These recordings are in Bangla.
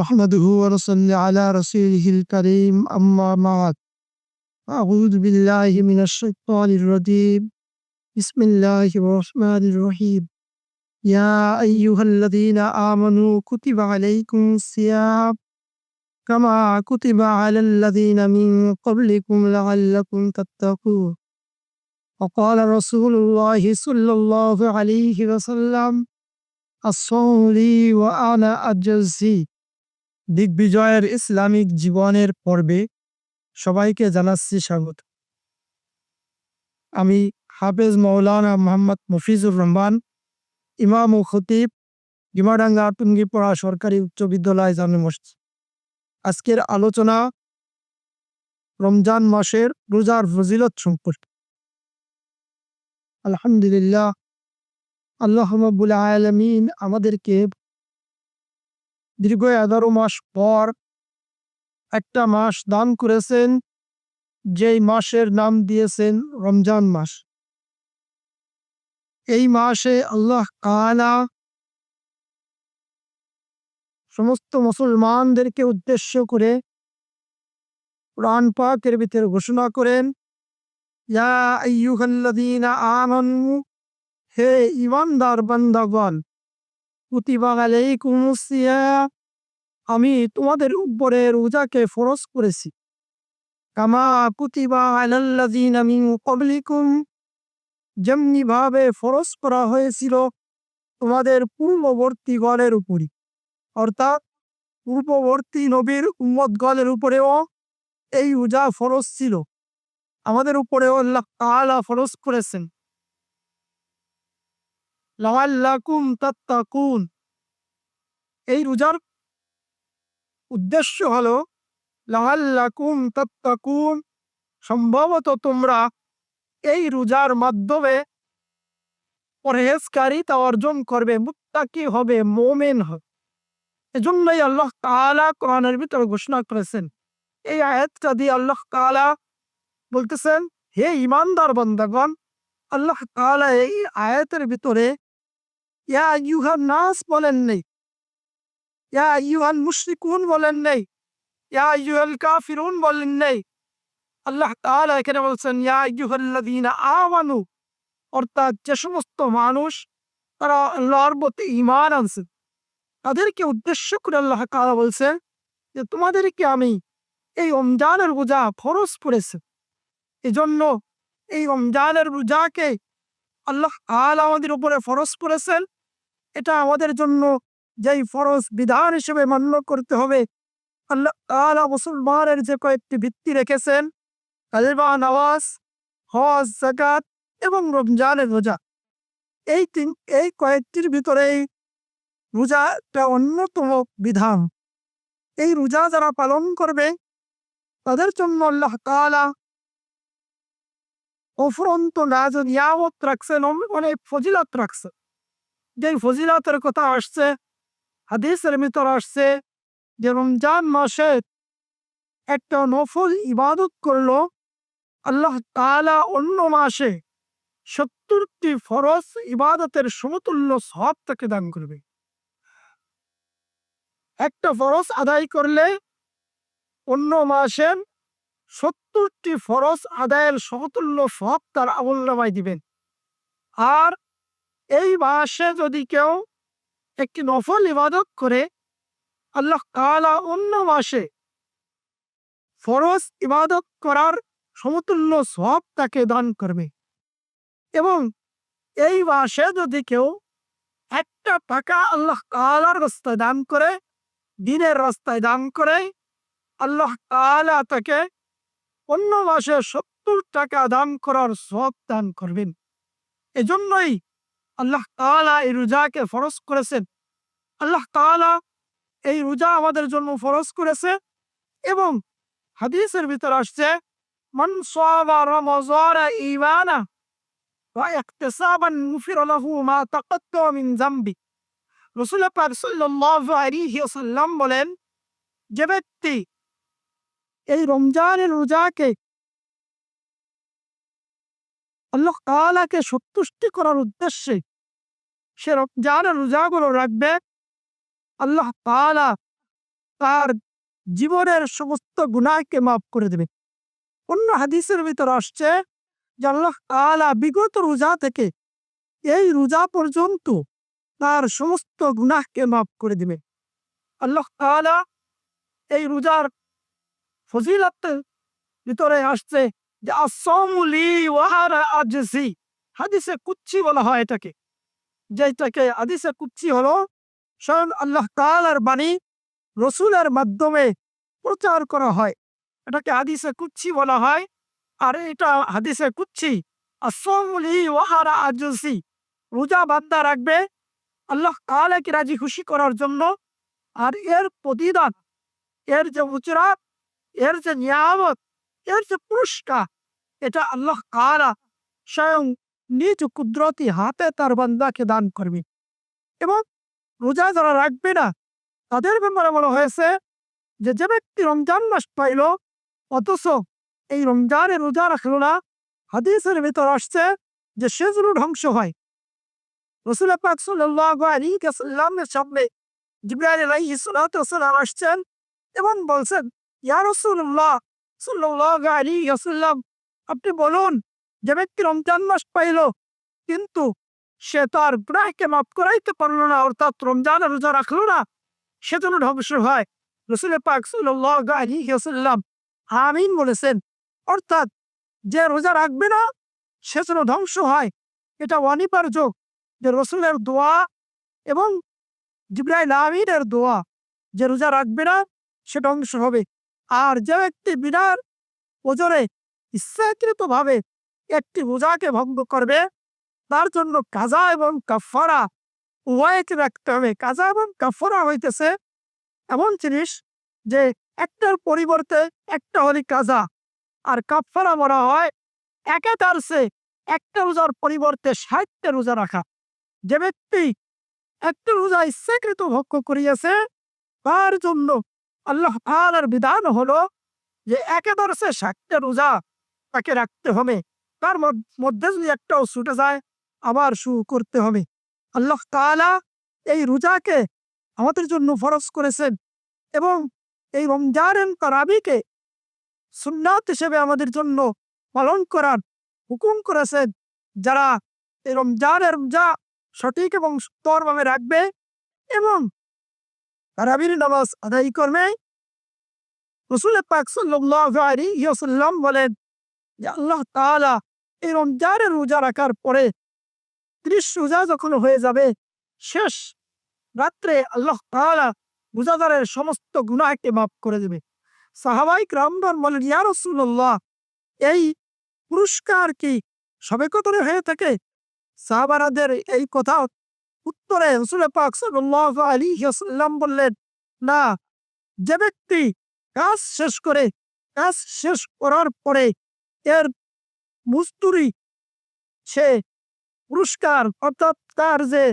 نحمده ونصلي على رسوله الكريم أما بعد أعوذ بالله من الشيطان الرجيم. بسم الله الرحمن الرحيم. يا أيها الذين آمنوا كتب عليكم الصيام كما كتب على الذين من قبلكم لعلكم تتقون. وقال رسول الله صلى الله عليه وسلم الصوم لي وأنا أجزي. দিগ্বিজয়ের ইসলামিক জীবনের পর্বে সবাইকে জানাচ্ছি স্বাগত। আমি হাফেজ মৌলানা মোহাম্মদ মফিজুর রহমান, ইমাম ও খতিব গিমাডাঙ্গা টুঙ্গিপড়া সরকারি উচ্চ বিদ্যালয় জামে মসজিদ। আজকের আলোচনা রমজান মাসের রোজার ফজিলত সম্পর্কে। আলহামদুলিল্লাহ, আল্লাহ আলমিন আমাদেরকে দীর্ঘ এগারো মাস পর একটা মাস দান করেছেন, যেই মাসের নাম দিয়েছেন রমজান মাস। এই মাসে আল্লাহ কালা সমস্ত মুসলমানদেরকে উদ্দেশ্য করে প্রাণ পাকের ভিতরে ঘোষণা করেন হে ইমানদার বান্দাগণ কুতিবা আলাইকুমুস সিয়াম। আমি তোমাদের উপরে রোজাকে ফরজ করেছি। কামা কুতিবা আলাল্লাযীনা মিন ক্বাবলিকুম। যেমনি ভাবে ফরজ করা হয়েছিল তোমাদের পূর্ববর্তী গলের উপরই। অর্থাৎ পূর্ববর্তী নবীর উম্মত গলের উপরেও এই রোজা ফরজ ছিল। আমাদের উপরেও আল্লাহ তাআলা ফরজ করেছেন। লাআল্লাকুম তাত্তাকুন। এই রোজার উদ্দেশ্য হলো, লাআল্লাকুম তাত্তাকুন। সম্ভবত তোমরা এই রোজার মাধ্যমে পরহেজকারিতা অর্জন করবে, মুত্তাকি হবে, মোমেন হবে। এজন্যই আল্লাহ তাআলা কোরআনের ভিতরে ঘোষণা করেছেন। এই আয়াতটা দিয়ে আল্লাহ তাআলা বলতেছেন, হে ইমানদার বান্দাগণ, আল্লাহ তাআলা এই আয়াতের ভিতরে ইয়া ইউহান নাস বলেন নেই। ইয়া ইউহান মুশরিকুন বলেন নেই। ইয়া ইউহাল কাফিরুন বলেন নেই। আল্লাহ তাআলা এখানে বলছেন, ইয়া ইউহাল্লাযীনা আমানু। অর্থাৎ যে সমস্ত মানুষ, তারা আল্লাহর প্রতি ঈমান আনছে। তাদেরকে উদ্দেশ্য করে আল্লাহ তাআলা বলছে যে, তোমাদেরকে আমি এই রমজানের রোজা ফরজ করেছে। এজন্য এই রমজানের রোজাকে আল্লাহ আল আমাদের উপরে ফরজ করেছেন। এটা আমাদের জন্য যেই ফরজ বিধান হিসেবে মান্য করতে হবে। আল্লাহ আলা মুসলমানের যে কয়েকটি ভিত্তি রেখেছেন কালিমা নওয়াজ হজ জাকাত এবং রমজানের রোজা। এই তিন, এই কয়েকটির ভিতরে রোজা একটা অন্যতম বিধান। এই রোজা যারা পালন করবে, তাদের জন্য আল্লাহ তাআলা অফুরন্ত নাজ নিয়ামত রাখছেন, অনেক ফজিলত রাখছে যে ফজিলাতের কথা আসছে, হাদিসের ভিতর আসছে যে রমজান মাসে একটা নফল ইবাদত করল, আল্লাহ তাআলা অন্য মাসে সত্তরটি ফরজ ইবাদতের সমতুল্য সব তাকে দান করবে। একটা ফরজ আদায় করলে অন্য মাসের সত্তরটি ফরজ আদায়ের সমতুল্য সব তার আমল নামায় দিবেন। আর এই মাসে যদি কেউ একটি নফল ইবাদত করে, আল্লাহ তাআলা অন্য মাসে ফরজ ইবাদত করার সমতুল্য সব তাকে দান করবে। এবং এই মাসে যদি কেউ একটা টাকা আল্লাহ তাআলার রাস্তায় দান করে, দিনের রাস্তায় দান করে, আল্লাহ তাআলা তাকে অন্য মাসে সত্তর টাকা দান করার সব দান করবেন। এজন্যই আল্লাহ তাআলা এই রোজাকে ফরজ করেছেন। আল্লাহ তাআলা এই রোজা আমাদের জন্য ফরজ করেছে এবং হাদিসের ভিতর আসছে, মান রমজানা ঈমানা ওয়া ইহতিসাবান গুফিরা লাহু মা তাকাদ্দামা মিন যামবি রাসূল পাক সাল্লাল্লাহু বলেন, যে ব্যক্তি এই রমজানের রোজাকে আল্লাহ তাআলাকে সন্তুষ্টি করার উদ্দেশ্যে সে রমজানের রোজাগুলো রাখবে। আল্লাহ তাআলা তার জীবনের সমস্ত গুনাহকে মাফ করে দেবে। অন্য হাদিসের ভিতর আসছে যে আল্লাহ তাআলা বিগত রোজা থেকে এই রোজা পর্যন্ত তার সমস্ত গুনাহকে মাফ করে দিবে। আল্লাহ তাআলা এই রোজার ফজিলাতের ভিতরে আসছে যে আসলি ওয়াহারা আজসি হাদিসে কুচ্ছি বলা হয় এটাকে। যেটাকে হাদিসে কুচ্ছি হলো, স্বয়ং আল্লাহ তাআলার বাণী রসুলের মাধ্যমে প্রচার করা হয়। এটাকে হাদিসে কুচ্ছি বলা হয়। আর এটা হাদিসে কুচ্ছি আসলি ওয়াহারা আজসি রোজা বান্দা রাখবে, আল্লাহ তাআলাকে রাজি খুশি করার জন্য। আর এর প্রতিদান, এর যে উচরাত এর যে নিয়ামত, এর যে পুরস্কার এটা আল্লাহ তাআলা স্বয়ং নিজ কুদরতি হাতে তার বান্দাকে দান করবে। এবং রোজা যারা রাখবে না, তাদের ব্যাপারে বলা হয়েছে যে যে ব্যক্তি রমজান মাস পাইল, অথচ এই রমজানে রোজা রাখল না, হাদিসের ভিতর আসছে যে, সে যেন ধ্বংস হয়। রসুল সামনে আসছেন এবং বলছেন, ইয়া রাসূলুল্লাহ সাল্লাল্লাহু আলাইহি ওয়াসাল্লাম আপনি বলুন যে ব্যক্তি রমজান মাস পাইল, কিন্তু সে তার গ্রাহকে মাফ করাইতে পারল না, অর্থাৎ রমজানের রোজা রাখল না সে যেন ধ্বংস হয়। রসুল পাক ওয়াসাল্লাম আমিন বলেছেন, অর্থাৎ যে রোজা রাখবে না সে যেন ধ্বংস হয়। এটা অনিবার্য যে রসুলের দোয়া এবং জিব্রাইল আমিনের দোয়া, যে রোজা রাখবে না, সে ধ্বংস হবে। আর যে ব্যক্তি বিনার ওজরে ইচ্ছাকৃতভাবে একটি রোজাকে ভঙ্গ করবে। তার জন্য কাজা এবং কাফারা উভয়কে রাখতে হবে কাজা এবং কাফারা হইতেছে। এমন জিনিস যে একটার পরিবর্তে একটা হলে কাজা আর কাফারা বলা হয় একে তার সে একটা রোজার পরিবর্তে ষাটটা রোজা রাখা। যে ব্যক্তি একটা রোজা ইচ্ছাকৃত ভক্ষ করিয়াছে, তার জন্য আল্লাহ তাআলার বিধান হলো যে একে দর্শে ষাটটা রোজা তাকে রাখতে হবে। তার মধ্যে যদি একটাও ছুটে যায়, আবার শুরু করতে হবে। আল্লাহ তাআলা এই রোজাকে আমাদের জন্য ফরজ করেছেন এবং এই রমজানের তারাবিকে সুন্নাত হিসেবে আমাদের জন্য পালন করার হুকুম করেছেন। যারা এই রমজানের রোজা সঠিক এবং সুন্দরভাবে রাখবে এবং তারাবির নামাজ আদায় করবে, রসুল পাক ওয়াসাল্লাম বলেন যে আল্লাহ তাআলা এই রমজানের রোজা রাখার পরে ত্রিশ রোজা যখন হয়ে যাবে, শেষ রাত্রে আল্লাহ তাআলা রোজাদারের সমস্ত গুনাহকে মাফ করে দেবে। সাহাবাই রামদান বলেন, ইয়া রাসূলুল্লাহ, এই পুরস্কার কি সবে কতরে হয়ে থাকে? সাহাবারাদের এই কথা উত্তরে রসুল পাক সাল্লাল্লাহু আলাইহি ওয়াসাল্লাম বললেন, না, যে ব্যক্তি কাজ শেষ করে, কাজ শেষ করার পরে এর মজদুরি সে পুরস্কার অর্থাৎ তার যে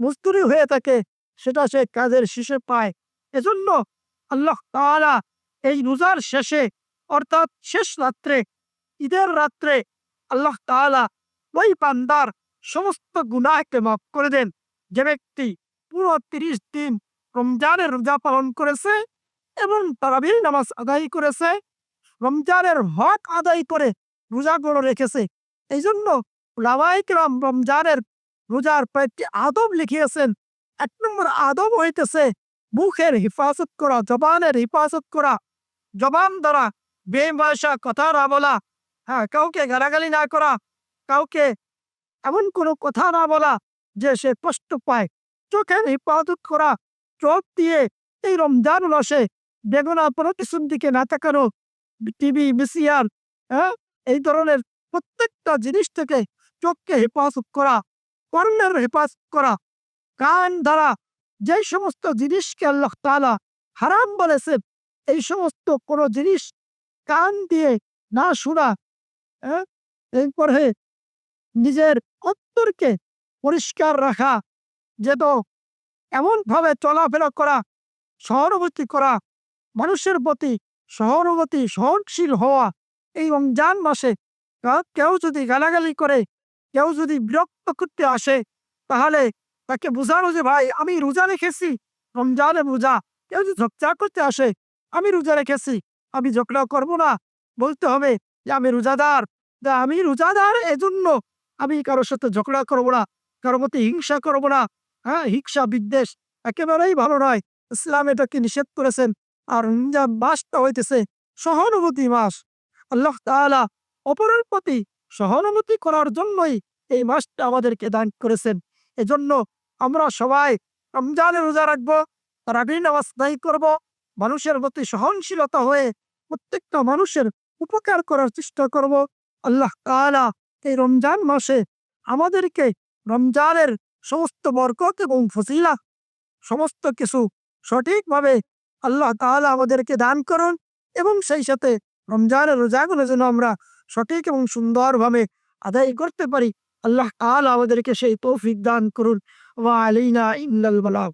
মজদুরি হয়ে থাকে, সেটা সে কাজের শেষে পায়। এজন্য আল্লাহ তাআলা এই রোজার শেষে অর্থাৎ শেষ রাত্রে, ঈদের রাত্রে আল্লাহ তাআলা ওই পান্দার সমস্ত গুনাহকে মাফ করে দেন। যে ব্যক্তি পুরো তিরিশ দিন রমজানের রোজা পালন করেছে এবং তারাবির নামাজ আদায় করেছে রমজানের হক আদায় করে রোজাগুলো রেখেছে। এই জন্য রাম রমজানের রোজার কয়েকটি আদব লিখিয়েছেন। এক নম্বর আদব হইতেছে মুখের হেফাজত করা, জবানের হেফাজত করা। জবান দ্বারা বেমাশা কথা না বলা হ্যাঁ কাউকে গালাগালি না করা, কাউকে এমন কোনো কথা না বলা যে সে কষ্ট পায়। চোখের হেফাজত করা, চোখ দিয়ে এই রমজান মাসে বেগুনা কোনো কিছুর দিকে না তাকানো টিভি, বিসিআর হ্যাঁ? এই ধরনের প্রত্যেকটা জিনিস থেকে চোখকে হেফাজত করা, কর্ণের হেফাজত করা, কান দ্বারা যে সমস্ত জিনিসকে আল্লাহ তাআলা হারাম বলেছে এই সমস্ত কোনো জিনিস কান দিয়ে না শোনা হ্যাঁ? এরপরে নিজের অন্তরকে পরিষ্কার রাখা যেত এমনভাবে চলাফেরা করা, সহানুভূতি করা, মানুষের প্রতি সহানুভূতি সহনশীল হওয়া এই রমজান মাসে কেউ যদি গালাগালি করে, কেউ যদি বিরক্ত করতে আসে, তাহলে তাকে বোঝানো যে, ভাই, আমি রোজা রেখেছি, রমজানে রোজা। কেউ যদি ঝগড়া করতে আসে, আমি রোজা রেখেছি, আমি ঝগড়া করব না। বলতে হবে, যে, আমি রোজাদার। যে আমি রোজাদার এজন্য আমি কারোর সাথে ঝগড়া করব না, কারোর মধ্যে হিংসা করব না। হ্যাঁ হিংসা বিদ্বেষ একেবারেই ভালো নয়। ইসলাম এটাকে নিষেধ করেছেন। আর রমজান মাসটা হইতেছে সহানুভূতি মাস। আল্লাহ তাআলা অপরের প্রতি সহানুভূতি করার জন্যই এই মাসটা আমাদেরকে দান করেছেন। এজন্য আমরা সবাই রমজানের রোজা রাখব, তারাবির নামাজ দায়ী করব, মানুষের প্রতি সহনশীলতা হয়ে প্রত্যেকটা মানুষের উপকার করার চেষ্টা করব। আল্লাহ তাআলা এই রমজান মাসে আমাদেরকে রমজানের সমস্ত বরকত এবং ফসিলা সমস্ত কিছু সঠিকভাবে আল্লাহ তাহলে আমাদেরকে দান করুন এবং সেই সাথে রমজানের রোজাগুলো যেন আমরা সঠিক এবং সুন্দরভাবে আদায় করতে পারি। আল্লাহ তাহলে আমাদেরকে সেই তৌফিক দান করুন। ওয়া আলাইনা ইল্লাল বালাগ।